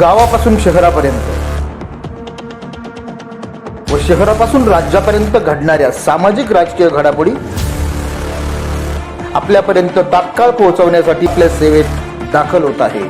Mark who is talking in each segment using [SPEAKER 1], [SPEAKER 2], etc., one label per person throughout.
[SPEAKER 1] गावापासून शहरापर्यंत. व शहरापासून राज्यापर्यंत घडणाऱ्या सामाजिक राजकीय घडामोडी आपल्यापर्यंत तात्काळ पोहोचवण्यासाठी आपल्या सेवेत दाखल होत आहे.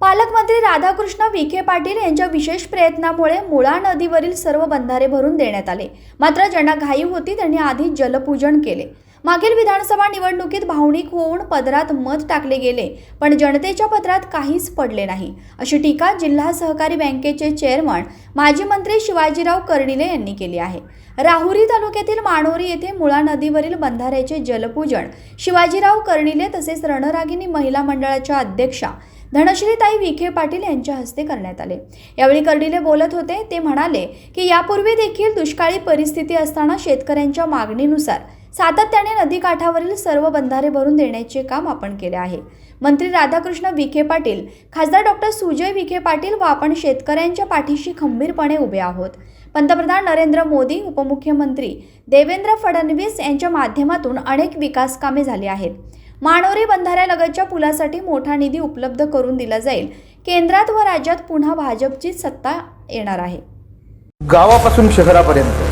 [SPEAKER 2] पालकमंत्री राधाकृष्ण विखे पाटील यांच्या विशेष प्रयत्नामुळे मुळा नदीवरील सर्व बंधारे भरून देण्यात आले. मात्र ज्यांना घाई होती त्यांनी आधी जलपूजन केले. मागील विधानसभा निवडणुकीत भावनिक होऊन पदरात मत टाकले गेले पण जनतेच्या पदरात काहीच पडले नाही. अशी टीका जिल्हा सहकारी बँकेचे चेअरमन माजी मंत्री शिवाजीराव कर्डिले यांनी केली आहे. राहुरी तालुक्यातील माणोरी येथे मुळा नदीवरील बंधाऱ्याचे जलपूजन शिवाजीराव कर्णिले तसेच रणरागिनी महिला मंडळाच्या अध्यक्षा धनश्रीताई विखे पाटील यांच्या हस्ते करण्यात आले. यावेळी कर्डिले बोलत होते ते म्हणाले की यापूर्वी देखील दुष्काळी परिस्थिती असताना शेतकऱ्यांच्या मागणीनुसार सातत्याने नदीकाठावरील सर्व बंधारे भरून देण्याचे काम आपण केले आहे. मंत्री राधाकृष्ण विखे पाटील खासदार डॉक्टर सुजय विखे पाटील व आपण शेतकऱ्यांच्या पाठीशी खंबीरपणे उभे आहोत. पंतप्रधान नरेंद्र मोदी उपमुख्यमंत्री देवेंद्र फडणवीस यांच्या माध्यमातून अनेक विकास कामे झाली आहेत. मानोरी बंधाऱ्यालगतच्या पुलासाठी मोठा निधी उपलब्ध करून दिला जाईल. केंद्रात व राज्यात पुन्हा भाजपची सत्ता येणार आहे.
[SPEAKER 1] गावापासून शहरापर्यंत